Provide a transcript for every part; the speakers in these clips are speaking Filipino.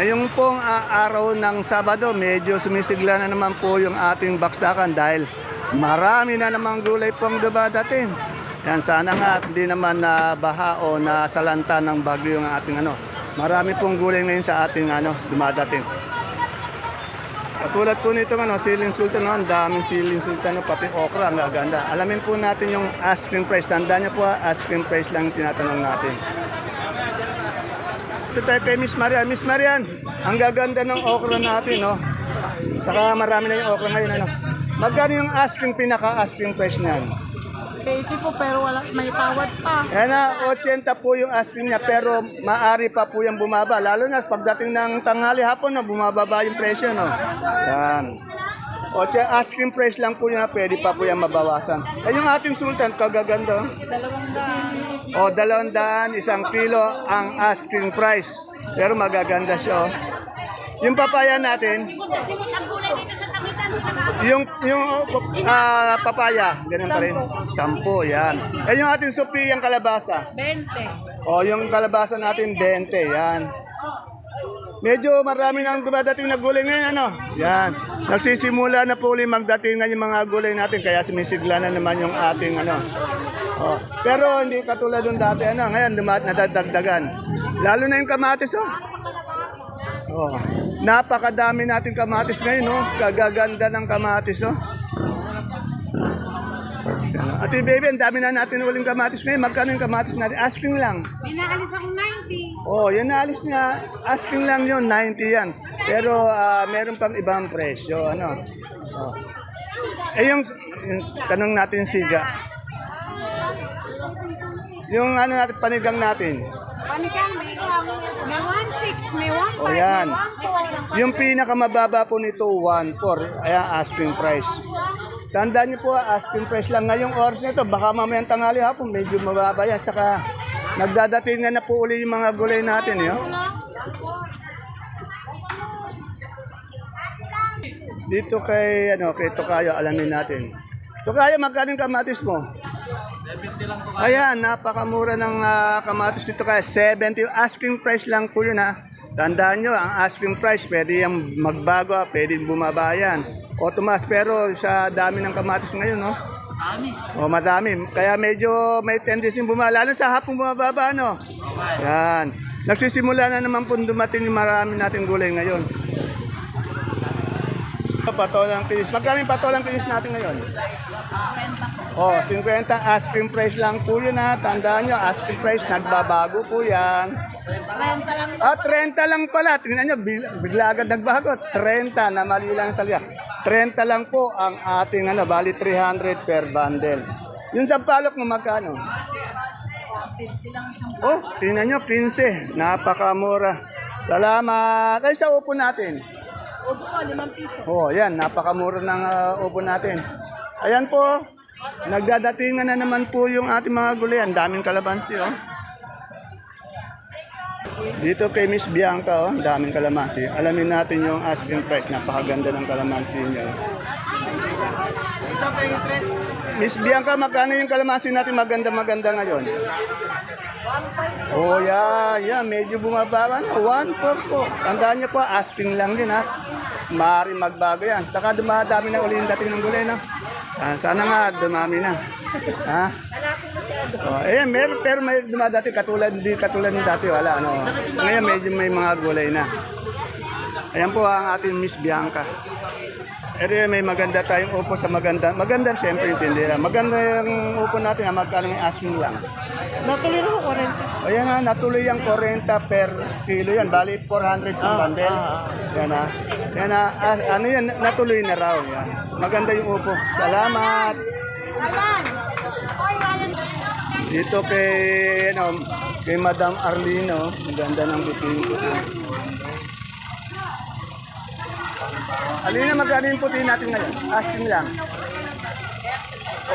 Ngayong pong ah, araw ng Sabado, medyo sumisigla na naman po yung ating baksakan dahil marami na namang gulay pong dumadating. Yan, sana nga hindi naman na baha o na salanta ng bagyo yung ating ano. Marami pong gulay ngayon sa ating ano, dumadating. Katulad po nito ano, siling sultan, no? daming siling sultan, no? pati okra, ang gaganda. Alamin po natin yung asking price. Tandaan niyo po, ah, asking price lang tinatanong natin. Ito tayo kay Miss Marian. Miss Marian, ang gaganda ng okra natin, no? Saka marami na yung okra ngayon, ano? Magkano yung asking, pinaka-asking price niyan? 80 po pero wala, may tawad pa. Yan na, 80 po yung asking niya, pero maari pa po yung bumaba. Lalo na pagdating ng tanghali hapon, no, bumababa yung presyo, no? Yan. O, asking price lang po yan, pwede pa po yan mabawasan. Eh, yung ating sultan, kagaganda. O, dalawang daan, isang kilo ang asking price. Pero magaganda siya, oh. Yung papaya natin, yung yung ah, papaya, ganun pa rin. Sampo, yan. Eh, yung ating supi, yung kalabasa. 20. O, yung kalabasa natin, 20, yan. Medyo marami nang dumadating na gulay ngayon, ano? Yan. Nagsisimula na po ulit magdatingan yung mga gulay natin, kaya sumisigla na naman yung ating, ano. O, pero hindi katulad ng dati, ano, ngayon dumat nadadagdagan. Lalo na yung kamatis, oh. Oh, napakadami nating kamatis ngayon, no? Kagaganda ng kamatis, oh. Oh. Ate baby, ang dami na natin uling kamatis ngayon. Magkano yung kamatis natin? Asking lang. Pinaalis ako 90. Oh, yan naalis niya. Asking lang yun, 90 yan. Pero ah, meron pang ibang presyo, ano. Oh. Eh yung, yung tanong natin siga. Yung ano natin, panigang natin. Panigang may may 1.6, may 1.5, O yan. may 1.4. Yung pinakamababa po nito, 1.4. Ayan, asking price. Tandaan niyo po, asking price lang. Ngayong oras nito, baka mamayang tanghali hapon, medyo mababa yan. Saka nagdadatingan na po uli yung mga gulay natin. Yun. Dito kay, ano, kay Tokayo, alamin natin. Tokayo, magkano kamatis mo? Ayan, napakamura ng ah, kamatis dito kaya 70. Asking price lang po yun ha. Tandaan nyo, ang asking price, pwede yung magbago, pwede bumaba yan. O tumas, pero sa dami ng kamatis ngayon, no? O madami. Kaya medyo may tendency bumaba. Lalo sa hapong bumababa, no? Yan. Nagsisimula na naman po dumating yung marami nating gulay ngayon. Patolang kinis. Magkano yung patolang kinis natin ngayon? Oh, 50 asking price lang po yun ha. Tandaan nyo, asking price, nagbabago po yan. 30 lang. Ah, 30 lang pala. Tingnan nyo, bigla agad nagbago. 30 na mali lang sa liya. 30 lang po ang ating ano, bali 300 per bundle. Yung sa palok mo magkano? Oh, tingnan nyo, 15. Napakamura. Salamat. Ay, sa upo natin. Opo po, 5 piso. Oh, yan, napakamura ng uh, upo natin. Ayan po, nagdadatingan na naman po yung ating mga gulay. Ang daming kalamansi, oh. Dito kay Miss Bianca, oh, ang daming kalamansi. Alamin natin yung asking price. Napakaganda ng kalamansi niya. Miss Bianca, magkano yung kalamansi natin maganda-maganda ngayon? Oh, yeah, yeah, medyo bumababa na. 1.4 po. Tandaan niyo po, asking lang din ha. Maaari magbago yan. Saka dumadami na uli yung dating ng gulay, no? Ah, sana nga, dumami na. Ha? Oh, eh, meron, pero may dumadati katulad, hindi katulad ng dati, wala. Ano. Ngayon, medyo may mga gulay na. Ayan po ang ating Miss Bianca. Pero may maganda tayong upo sa maganda. Maganda siyempre yung tindera. Maganda yung upo natin, ah, magkano yung asking lang. Natuloy na ako 40. Ayan na, natuloy ang 40 per kilo yan. Bali, 400 sa bundle. Yan na. Yan na, ah, ano yan, natuloy na raw. Yan. Maganda yung upo. Salamat. Ayan. Dito kay, ano, kay Madam Arlino. Maganda ng puting puti. Alina, magkano yung puti natin ngayon? Asking lang.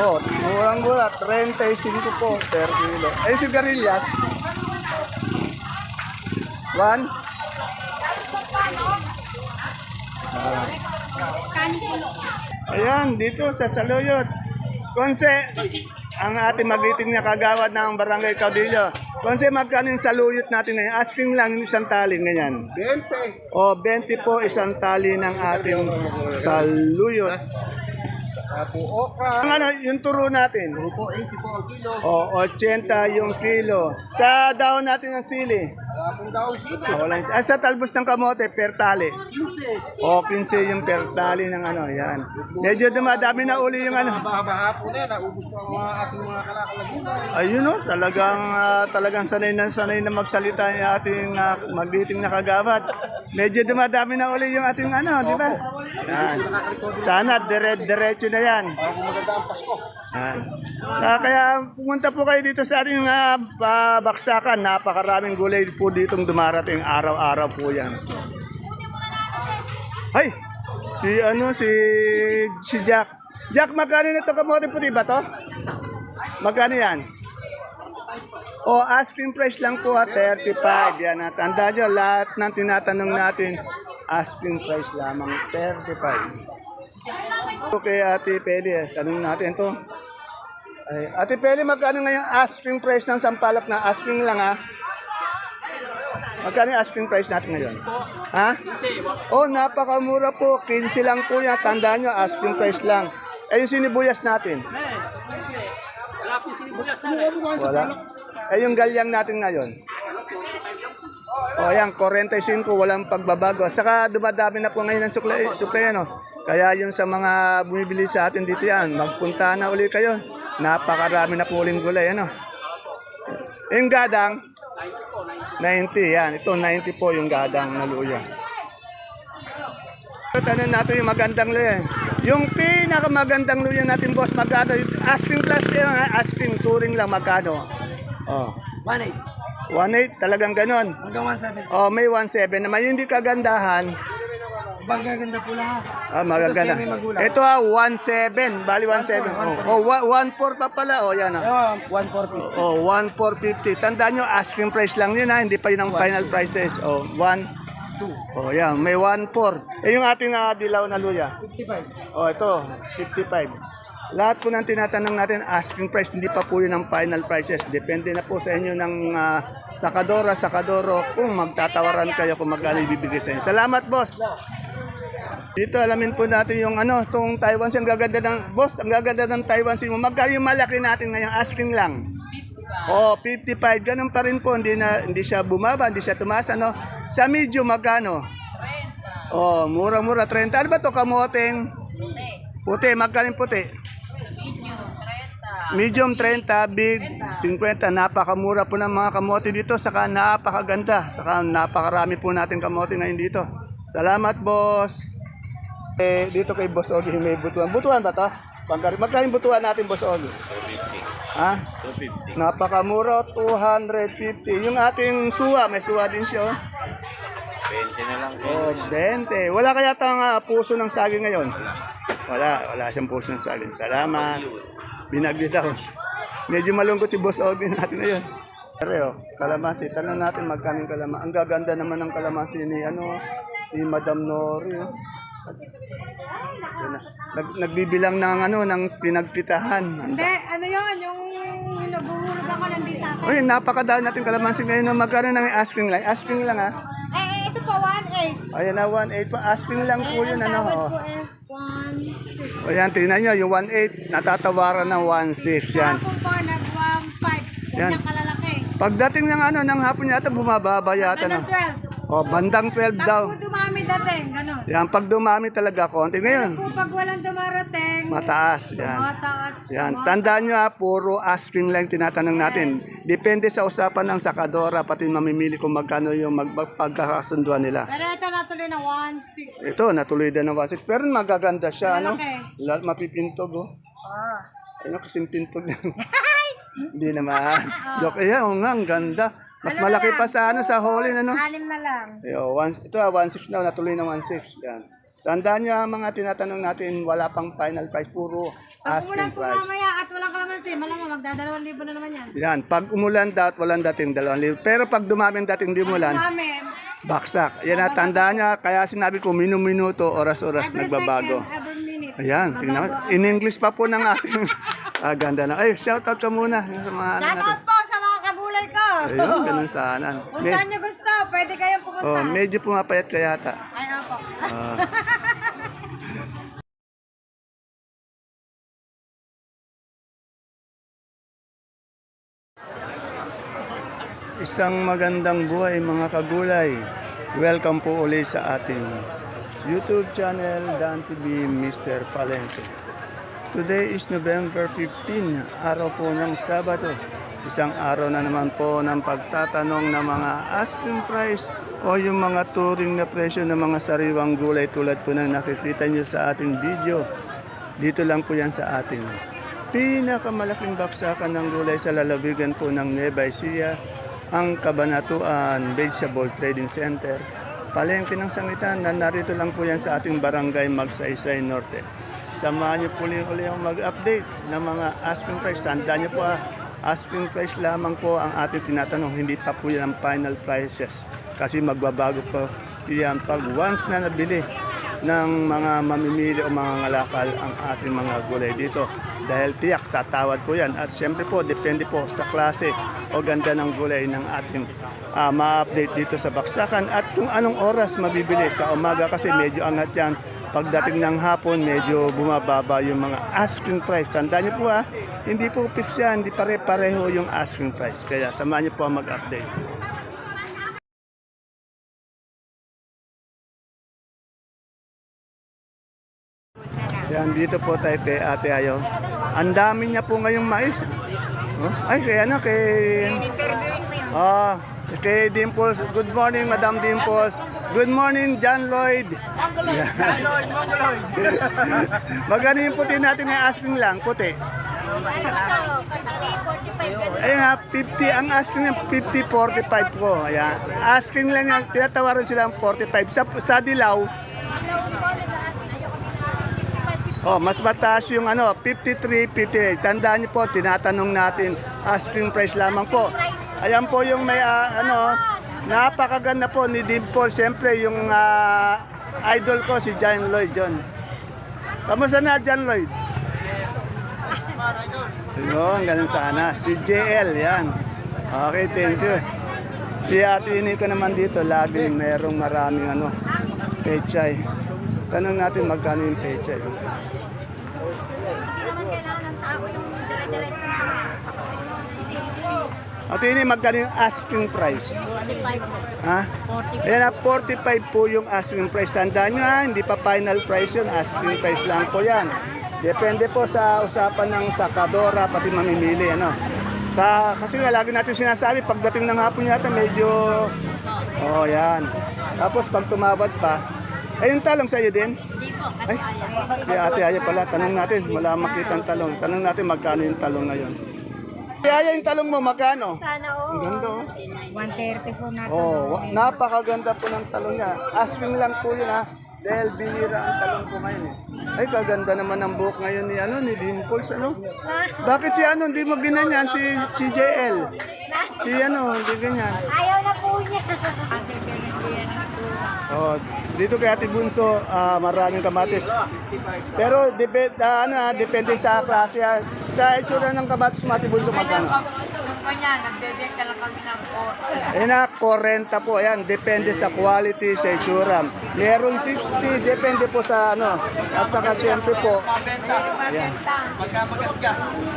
Oh, murang-mura. 35 po per kilo. Ay, sigarilyas. One. Kanto. Ayan, dito sa Saluyot. Konse, ang ating magiting na kagawad ng Barangay Caudillo. Konse, magkano yung saluyot natin ngayon? Asking lang yung isang tali, ganyan. 20. O, 20 po isang tali ng ating saluyot. Apo okra. Ang ano, yung turo natin. Grupo 80 po ang kilo. O, 80 yung kilo. Sa daon natin ng sili. Apong daw sito. Ah, wala. Ah, sa talbos ng kamote, per tali. 15. O, 15 yung per tali ng ano, yan. Medyo dumadami na uli yung ano. Haba-haba po na yan. Naubos po ang mga ating mga kalakalagunan. Ayun o, talagang, ah, talagang sanay na sanay na magsalita yung ating uh, magiting na kagawad. Medyo dumadami na uli yung ating ano, di ba? Yan. Sana dire-diretso na yan. Para kung maganda ang Pasko. Yan. Ah, kaya pumunta po kayo dito sa ating pa- baksakan. Napakaraming gulay po ditong dumarating. Araw-araw po yan. Ay! Si ano, si, si Jack. Jack, magkano na ito kamote puti ba to? Magkano yan? O, asking price lang po ha, 35. Yan, at tandaan nyo, lahat ng tinatanong natin, asking price lamang, 35. Okay, Ate Peli, eh, tanong natin to. Ay, Ate Peli, magkano ngayon asking price ng sampalok na asking lang ha? Magkano yung asking price natin ngayon? Ha? Oh, napakamura po. 15 lang po yan. Tandaan nyo, asking price lang. Eh, yung sinibuyas natin? Wala. Eh, yung galyang natin ngayon? O yan, 45, walang pagbabago. Saka dumadami na po ngayon ng suklay, suklay ano. Kaya yun sa mga bumibili sa atin dito yan, magpunta na uli kayo. Napakarami na po uling gulay, ano. Yung gadang, 90 yan. Ito, 90 po yung gadang na luya. Tanong natin yung magandang luya. Yung pinakamagandang luya natin, boss, magkano? Asking class kayo, asking touring lang magkano. Oh. 1.8. 1.8, talagang ganon. Hanggang 1.7. Oh, may 1.7 naman. Yung hindi kagandahan, Bagaganda po lang ha. ah, magaganda. Ito. Ito ah, 1.7. Bali 1.7. Oh, oh, 1.4 pa pala. Oh, yan ah. Ayun, 140. Oh, 1.450. Tandaan nyo, asking price lang yun ha. Hindi pa yun ang final prices. Oh, 1. Oh, yan. May 1.4. Eh, yung ating ah, dilaw na luya. 55. Oh, ito, 55. Lahat po ng tinatanong natin, asking price, hindi pa po yun ang final prices. Depende na po sa inyo ng ah, sakadora, sakadoro, kung magtatawaran kayo kung magkano ibibigay sa inyo. Salamat, boss! Dito alamin po natin yung ano, itong Taiwan Sea. Ang gaganda ng, boss, ang gaganda ng Taiwan Sea mo. Magkano yung malaki natin ngayon? Asking lang. Oh, 55. Ganun pa rin po. Hindi, na, hindi siya bumaba, hindi siya tumaas. Ano? Sa medium, magkano? 30. Oh, mura-mura. 30. Ano ba to Kamoteng? Puti. Magkano yung puti? Medium 30, big 50. Napakamura po ng mga kamote dito. Saka napakaganda. Saka napakarami po natin kamote ngayon dito. Salamat, boss. Eh, dito kay Boss Ogi may butuan. Butuan ba to? Pangkari. Butuan natin, Boss Ogi? Ha? 250. Napakamura, 250. Yung ating suwa, may suwa din siya. oh. 20 na lang. Oh, 20. Wala kaya tang ah, puso ng saging ngayon? Wala, wala siyang puso ng saging. Salamat. Binagli daw. Medyo malungkot si Boss Ogi natin ngayon. Pero, kalamansi. Tanong natin magkano yung kalamansi. Ang gaganda naman ng kalamansi ni, ano, ni Madam Nori. oh. Nag, nagbibilang ng ano ng pinagpitahan. Hindi, ano yun, yung naghuhulog ako ng di sa akin. Uy, napakadami natin kalamansi ngayon na magkano nang asking lang. Asking lang ha. Ito po, 1.8. Ayan na 1.8 pa. Asking lang po yun ano. Tawad Oh. ko eh, 1.6. O yan, tingnan nyo, yung 1.8, natatawaran ng 1.6 yan. Kahapon po, nag-1.5. Yan. Kalalaki. Pagdating ng ano, ng hapon yata, bumababa yata. Ano, No? 12. O, bandang 12 daw. Pag po dumami dating, gano'n. Yan, pag dumami talaga konti. Ngayon, Kung pag walang dumarating, mataas. Yan. mataas. Yan, tandaan nyo ha, puro asking lang tinatanong natin. Depende sa usapan ng sakadora, pati mamimili kung magkano yung mag- pagkakasunduan nila. Pero ito natuloy na 1.6. Ito, natuloy din ng 1.6. Pero magaganda siya, ano? Malaki. La- mapipintog, oh. Ah. Ano kasing pintog lang. Hindi naman. Joke, eh, oo nga, ang ganda. Mas Ano na malaki lang? pa sa ano sa Holland, ano? Anim na lang. Yo, one, ito ah, 1.6 na, natuloy ng 1.6. Yan. Tandaan niyo ang mga tinatanong natin, wala pang final price, puro Pag asking umulan po price. mamaya at walang kalamansi, malamang magdadalawang libo na naman yan. Yan, pag umulan daw at walang dating dalawang libo. Pero pag dumami ang dating di umulan, Mami, baksak. Yan na, tandaan niya, kaya sinabi ko, minu-minuto, oras-oras, every nagbabago. second, every minute. Ayan, tingnan mo. In English pa po ng ating Ah, ganda na. Ay, shoutout ka muna. Sa mga ano natin. Po sa mga kagulay ko. Ayun, ganun sana. Kung Me- saan nyo gusto, pwede kayong pumunta. oh, medyo pumapayat ka yata. Ay, opo. Ah. Isang magandang buhay mga kagulay. Welcome po uli sa ating YouTube channel Dan TV Mr. Palente. Today is November 15, araw po ng Sabado. Isang araw na naman po ng pagtatanong ng mga asking price o yung mga turing na presyo ng mga sariwang gulay tulad po ng nakikita nyo sa ating video. Dito lang po yan sa ating pinakamalaking baksakan ng gulay sa lalawigan po ng Nueva Ecija, ang Kabanatuan Vegetable Trading Center. Palengke ng sangitan na narito lang po yan sa ating barangay Magsaysay Norte. Samahan niyo po uli ang mag-update ng mga asking price. Tandaan niyo po ah, asking price lamang po ang ating tinatanong. Hindi pa po yan ang final prices. Kasi magbabago po yan pag once na nabili ng mga mamimili o mga ngalakal ang ating mga gulay dito. Dahil tiyak, tatawad po yan. At siyempre po, depende po sa klase o ganda ng gulay ng ating ah, ma-update dito sa Baksakan. At kung anong oras mabibili. Sa umaga kasi medyo angat yan. Pagdating ng hapon, medyo bumababa yung mga asking price. Tandaan niyo po ha, hindi po fix yan, hindi pare-pareho yung asking price. Kaya samahan niyo po ang mag-update. Yan, dito po tayo kay Ate Ayo. Ang dami niya po ngayong mais. Oh, ay, kaya ano, kay... Ah, kay Dimples. Good morning, Madam Dimples. Good morning, John Lloyd. John Lloyd, Mongoloid. Magkano yung puti natin na asking lang, puti? Ayun nga, 50, ang asking ng 50, 45 po. Ayan. Asking lang yan, tinatawaran sila ng 45. Sa, sa dilaw, Oh, mas mataas yung ano, 53, 58. Tandaan niyo po, tinatanong natin, asking price lamang po. Ayan po yung may ah, ano, napakaganda po ni Dimple. Siyempre, yung ah, idol ko, si John Lloyd John. Kamusta na, John Lloyd? Yun, ganun sana. Si JL, yan. Okay, thank you. Si Ate Ini ko naman dito, lagi merong maraming ano, pechay. Tanong natin magkano yung pechay. naman kailangan ng tao yung dire-diretso Ate Ini, magkano yung asking price? 45 po. Ha? Ayan na, 45 po yung asking price. Tandaan nyo ha, hindi pa final price yun. Asking price lang po yan. Depende po sa usapan ng sakadora, pati mamimili. Ano. Sa, kasi nga, lagi natin sinasabi, pagdating ng hapon yata, medyo... Oh, yan. Tapos pag tumawad pa, ay yung talong sa iyo din? Hindi po, Ay, kay ate Aya pala, tanong natin, wala makitang talong. Tanong natin magkano yung talong ngayon. Ate Aya, yung talong mo, magkano? Sana Ang oh. ganda oh. 130 po natin. Oh, wa- napakaganda po ng talong niya. Asking lang po yun ha. Dahil binira ang talong po ngayon eh. Ay, kaganda naman ang buhok ngayon ni ano ni Dimples ano. Bakit si ano hindi mo ginanyan si si JL? Si ano, hindi ganyan. Ayaw na po niya. Oh, dito kay Ate Bunso, ah, maraming kamatis. Pero depende ano, ah, depende sa klase. ah. Sa itsura ng kamatis mo Ate Bunso magkano? Kanya, nagbebenta lang kami ng. Ayan na, 40 po. Ayan, depende sa quality, sa itsura. Meron 60, depende po sa ano. At saka siyempre po. Ayan.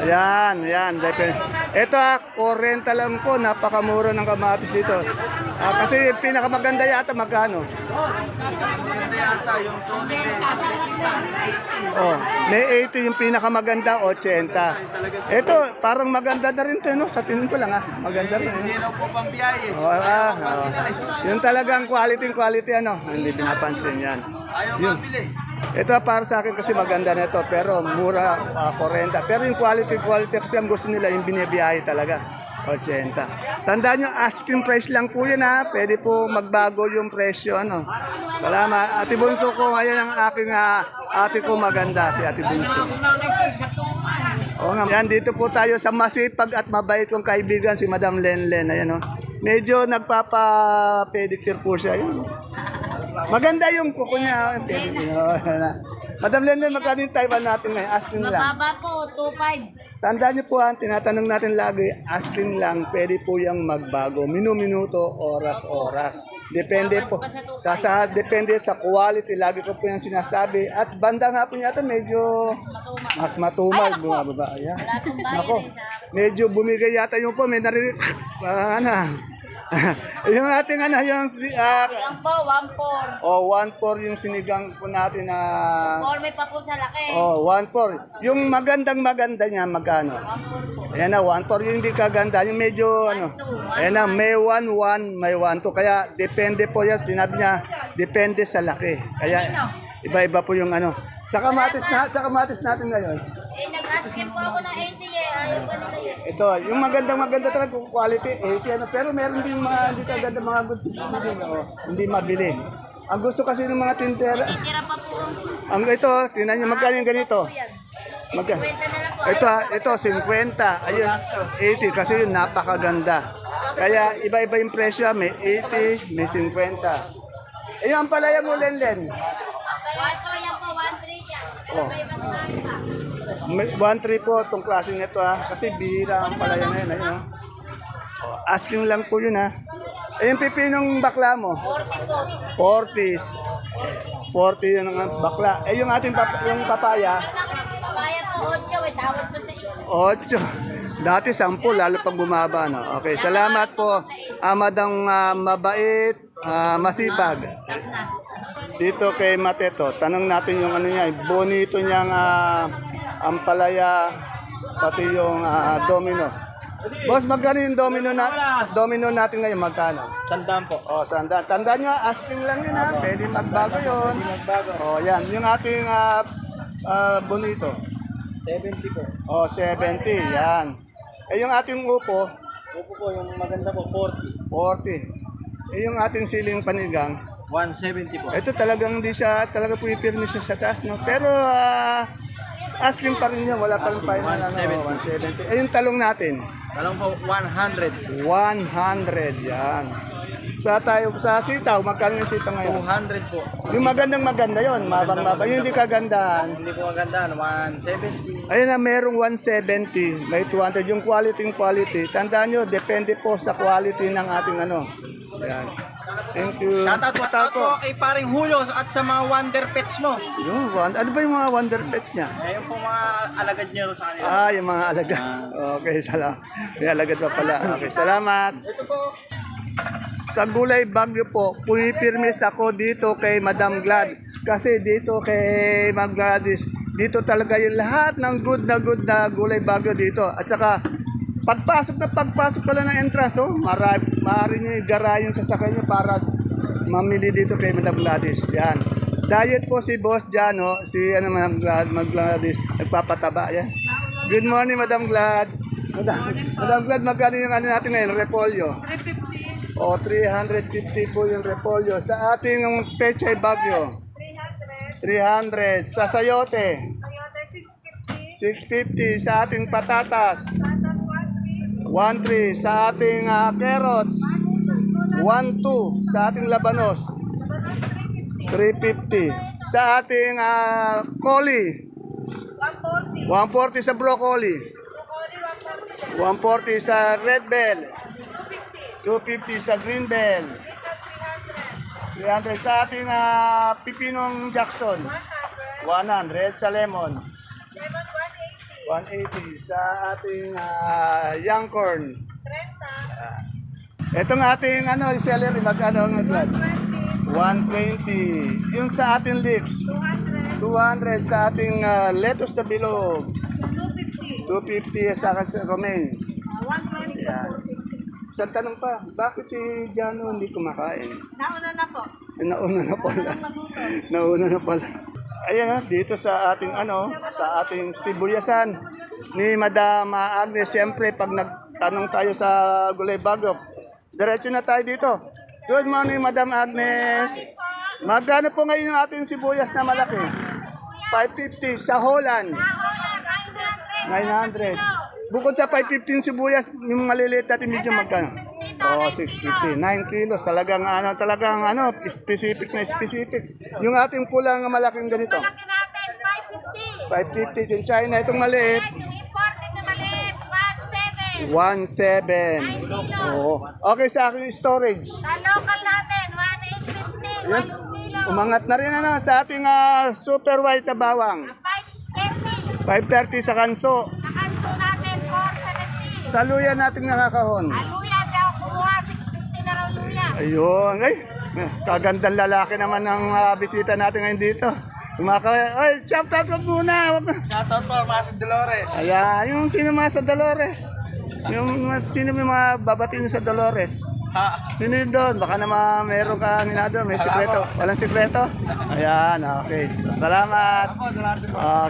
Ayan, ayan. Depende. Ito ah, 40 lang po. Napakamura ng kamatis dito. Ah, kasi yung pinakamaganda yata magkano? Oh, may 80 yung pinakamaganda, 80. Ito, parang maganda na rin to, no? Sa tingin ko lang, ah. Maganda rin, eh. Hindi lang po pambiyahe. Oh, ah, oh. Yung talagang quality quality ano, hindi pinapansin yan. Ayaw mabili. Ito para sa akin kasi maganda na pero mura, ah, 40. Pero yung quality quality kasi ang gusto nila yung binibiyahe talaga. 80. Tandaan nyo, asking price lang po yun ha. Pwede po magbago yung presyo. Ano. Salamat. Ate Bunso ko, ngayon ang aking ah, ate ko maganda, si Ate Bunso. Oo nga. Yan, dito po tayo sa masipag at mabait kong kaibigan, si Madam Lenlen. Ayan, oh. Medyo nagpapa-pedicure po siya. Yun. Maganda yung kuko niya. oh, pedicure. Madam Lenlen, magkano yung Taiwan natin ngayon? Asking lang. Mababa po, 2.5. Tandaan niyo po ha, tinatanong natin lagi, asking lang, pwede po yung magbago. Minu-minuto, oras-oras. Depende po. Sa, sa, depende sa quality, lagi ko po yung sinasabi. At banda nga po yata medyo mas matumal, bumababa. Ayan. Wala eh, medyo bumigay yata yung po, may narinig. Ah, ano. yung ating ano, yung, ah, Yan po, 1.4. oh, 1-4 yung sinigang po natin na, Forme pa po sa laki. oh, 1-4. Yung magandang maganda niya, magkano? 1.4 po. Ayan na, 1-4 yung hindi kaganda. Yung medyo, ano, ayan na, may 1-1, may 1-2. Kaya, depende po yan. Sinabi niya, depende sa laki. Kaya, iba-iba po yung ano. Sa kamatis, na, sa kamatis natin ngayon. Eh, nag-asking po ako ng 80 eh. Ayaw ko nila eh. Ito, yung magandang maganda talaga quality, 80 ano. Pero meron din mga hindi kaganda mga good situation, oh, hindi mabili. Ang gusto kasi ng mga tindera, Tira pa po. ang ito, tingnan niyo magkano yung ganito. Yan. Magkano? Kwenta na lang po. Ito, ah, ito 50. Ayun, 80 kasi yun napakaganda. Kaya iba-iba yung presyo, may 80, may 50. Ayun, ang palaya mo, Lenlen. Wato, yan po, 1.3 yan. Pero Oh. may iba na iba. May 1-3 po itong klase nito ha. Kasi bihira ang palaya na yun. Ayun, oh. Oh, asking lang po yun ha. Ayun, pipinong bakla mo. 40 po. 40s. 40 yun ang bakla. Eh, yung ating pap- yung papaya, Papaya po, 8 eh. Tawad pa sa isa. 8. Dati 10, lalo pang bumaba. No? Okay, salamat po. Amadang ah, mabait, ah, masipag. Dito kay Mateto, tanong natin yung ano niya, bonito niyang ah, ampalaya, pati yung ah, domino. Boss, magkano yung domino na domino natin ngayon? Magkano? Tandaan po. Oh, sanda. Tandaan nyo, asking lang yun ha. Pwede magbago yun. Magbago. Oh, yan. Yung ating ah, ah, bonito. 70 po. Oh, 70. Yan. Eh, yung ating upo, Opo po, yung maganda po, 40. 40. Eh, yung ating siling panigang, 170 po. ito talagang hindi siya, talaga pumipirmi siya sa taas, no? Pero, ah, asking pa rin niya, wala pa rin final, ano, 170. Eh, yung talong natin, Talong po, 100. 100, yan. Sa tayo, sa sitaw, magkano yung sitaw ngayon? 200 po. Yung magandang maganda yon, mabang mabang. Yung hindi kagandahan. Hindi po maganda, 170. Ayun na, merong 170, may 200. Yung quality yung quality. Tandaan nyo, depende po sa quality ng ating ano. Yan. Thank you. Shoutout po, Shoutout po kay paring Julio at sa mga Wonder Pets mo. One- ano ba yung mga wonder pets niya? Ayun po mga alagad niyo sa kanila. Ah, yung mga alaga. Okay, salamat. May alagad pa pala. Okay, salamat. Ito po. Sa gulay bagyo po, pumipirmis ako dito kay Madam Glad. Kasi dito kay Ma'am Gladys, dito talaga yung lahat ng good na good na gulay bagyo dito. At saka, pagpasok na pagpasok pala ng entrance, oh, marami, maaari nyo igara yung sasakyan nyo para mamili dito kay Madam Gladys. Yan. Diet po si Boss Jano, si ano, Madam Glad, Madam Gladys, nagpapataba. Yan. Good morning, Madam Glad. Madam, Madam Glad, magkano yung ano natin ngayon, repolyo? O, 350 po yung repolyo. Sa ating pechay bagyo, 300. Sa sayote, 650. Sa ating patatas, 1.3. Sa ating ah, carrots, 1.2. Sa ating labanos, 350. Sa ating uh, coli, 140 sa broccoli, 140 sa red bell, 250 sa green bell. 300 sa ating ah, pipinong Jackson. 100 sa lemon. 180 sa ating ah, young corn. 30. Itong ating ano, celery, magkano ang agad? 120. Yung sa ating lips, 200 sa ating ah, lettuce na bilog. 250 sa sa romaine. Yan. Isang tanong pa, bakit si Jano hindi kumakain? Nauna na po. Nauna na pala. nauna na pala. Ayan ha, dito sa ating ano, sa ating sibuyasan ni Madam Agnes. Siyempre, pag nagtanong tayo sa Gulay Bago, diretso na tayo dito. Good morning, Madam Agnes. Magkano po ngayon yung ating sibuyas na malaki? 550 sa Holland. 900. Bukod sa 515 sibuyas, yung maliliit natin medyo magkano? Oh, 650. 9 kilos. Talagang ano, talagang ano, specific na specific. Yung ating pulang malaking ganito. Laki natin, 550 yung China. Itong maliit, yung imported na maliit, 1.7. 1.7. Oo. Okay sa akin yung storage. Sa local natin, 1.850. Yan. 8 kilo. Umangat na rin ano, sa ating ah, super white na bawang. 5.30. 530 sa kanso. Sa kanso natin, 4.70. Sa luya natin nakakahon. Aluya daw, kumuha 6.50 na raw luya. Ayun. Ay, kagandang lalaki naman ng ah, bisita natin ngayon dito. Kumaka ay, shout out ko muna. Wag na- Shoutout po, Masid Dolores. Ayan, yung sino mga sa Dolores. Yung sino may mga babatiin sa Dolores. Ha? Sino yun doon? Baka naman meron ka minado, may sikreto. Walang sikreto? Ayan, okay. Salamat.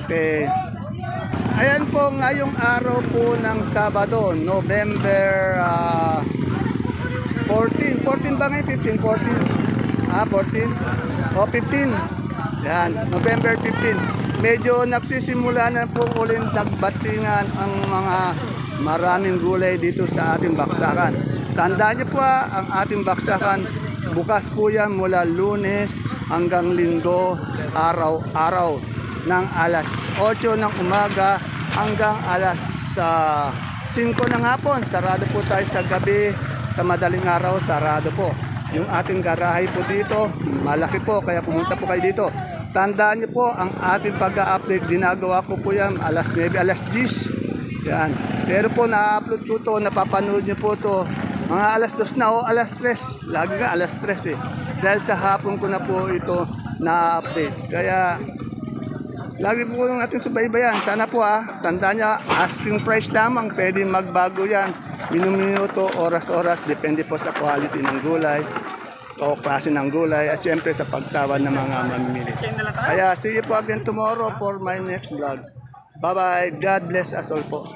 Okay. Ayan po ngayong araw po ng Sabado, November ah, 14. 14 ba ngayon? 15? 14? Ah, 14? O, 15. Yan, November 15. Medyo nagsisimula na po ulit nagbatingan ang mga maraming gulay dito sa ating baksakan. Tandaan niyo po ah, ang ating baksakan, bukas po yan mula lunes hanggang linggo, araw-araw ng alas 8 ng umaga hanggang alas ah, 5 ng hapon. Sarado po tayo sa gabi, sa madaling araw, sarado po. Yung ating garahe po dito, malaki po, kaya pumunta po kayo dito. Tandaan niyo po, ang ating pag-update, ginagawa ko po yan alas 9, alas 10. Yan. Pero po, na-upload ko to, napapanood niyo po to, mga alas 2 na o alas 3. Lagi nga alas 3 eh. Dahil sa hapon ko na po ito na-update. Kaya, lagi po natin subaybayan. Sana po ah, tandaan niya, asking price lamang, pwede magbago yan. Minuminuto, oras-oras, depende po sa quality ng gulay o klase ng gulay at siyempre sa pagtawad ng mga mamimili. Kaya see you po again tomorrow for my next vlog. Bye-bye. God bless us all po.